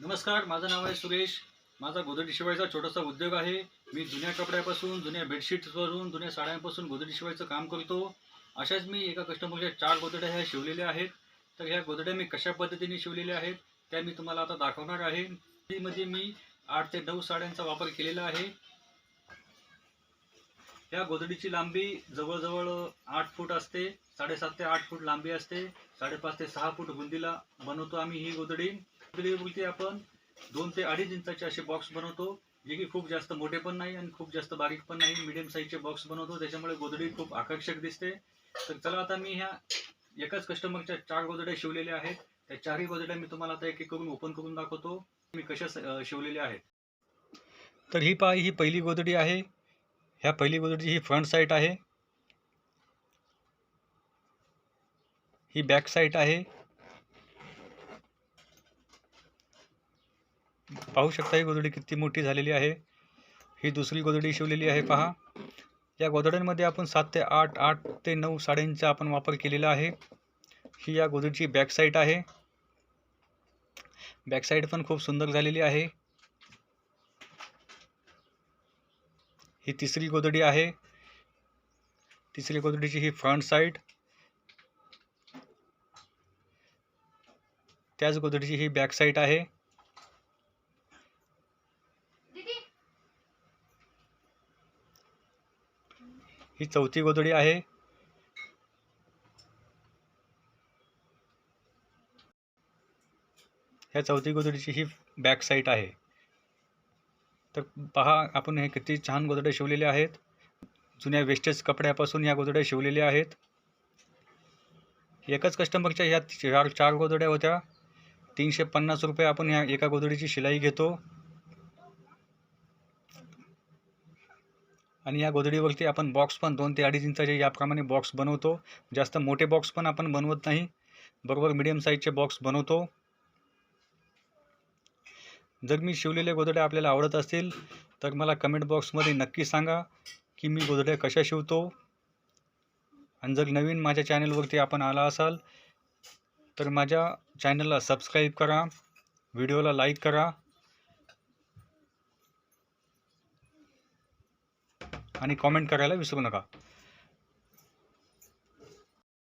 नमस्कार माझं नाव आहे सुरेश. माझा गोदडी शिवायचा छोटासा उद्योग आहे. मी जुन्या कपड्यापासून जुन्या बेडशीट्सवरून जुन्या साड्यांपासून गोदडी शिवायचं काम करतो. अशाच मी एका कस्टमरच्या चार गोदड्या ह्या शिवलेल्या आहेत. तर ह्या गोदड्या मी कशा पद्धतीने शिवलेल्या आहेत त्या मी तुम्हाला आता दाखवणार आहे. मध्ये मी आठ ते नऊ साड्यांचा वापर केलेला आहे. या गोदडीची लांबी जवळजवळ आठ फूट असते साडेसात ते आठ फूट लांबी असते. साडेपाच ते सहा फूट रुंदीला बनवतो आम्ही ही गोदडी. गोदडीवरती आपण दोन ते अडीच इंचाचे असे बॉक्स बनवतो जे की खूप जास्त मोठे पण नाही आणि खूप जास्त बारीक पण नाही. मिडियम साईजचे बॉक्स बनवतो त्याच्यामुळे गोदडी खूप आकर्षक दिसते. तर चला आता मी ह्या एकाच कस्टमरच्या चार गोदड्या शिवलेल्या आहेत. त्या चारही गोदड्या मी तुम्हाला आता एक एक करून ओपन करून दाखवतो. मी कशा शिवलेल्या आहेत. तर ही पहा ही पहिली गोदडी आहे. ह्या पहिली गोदडीची ही फ्रंट साईट आहे. ही बॅक साईट आहे. पाहू शकता ही गोदडी किती मोठी झालेली आहे. ही दुसरी गोदडी शिवलेली आहे पहा. या गोदड्यांमध्ये आपण सात ते आठ आठ ते नऊ साड्यांचा आपण वापर केलेला आहे. ही या गोदडीची बॅक साईड आहे. बॅक साईड पण खूप सुंदर झालेली आहे. ही तिसरी गोदडी आहे. तिसरी गोदडीची ही फ्रंट साईड त्याच गोदडीची ही बॅक साईड आहे. ही चौथी गोदडी आहे. ह्या चौथी गोदडीची ही बॅक साईट आहे. तर पहा आपण हे किती छान गोदड्या शिवलेल्या आहेत. जुन्या वेस्टेज कपड्यापासून या गोधड्या शिवलेल्या आहेत. एकच कस्टमरच्या ह्या चार चार गोदड्या होत्या. तीनशे पन्नास रुपये आपण ह्या एका गोदडीची शिलाई घेतो. आणि या गोधडीवरती आपण बॉक्स पण दोन ते अडीच इंचाचे याप्रमाणे बॉक्स बनवतो. जास्त मोठे बॉक्स पण आपण बनवत नाही. बरोबर मिडियम साईजचे बॉक्स बनवतो. जर मी शिवलेल्या गोधड्या आपल्याला आवडत असतील तर मला कमेंट बॉक्समध्ये नक्की सांगा की मी गोधड्या कशा शिवतो. आणि जर नवीन माझ्या चॅनलवरती आपण आला असाल तर माझ्या चॅनलला सबस्क्राईब करा. व्हिडिओला लाईक करा. आणि कॉमेंट करायला विसरू नका.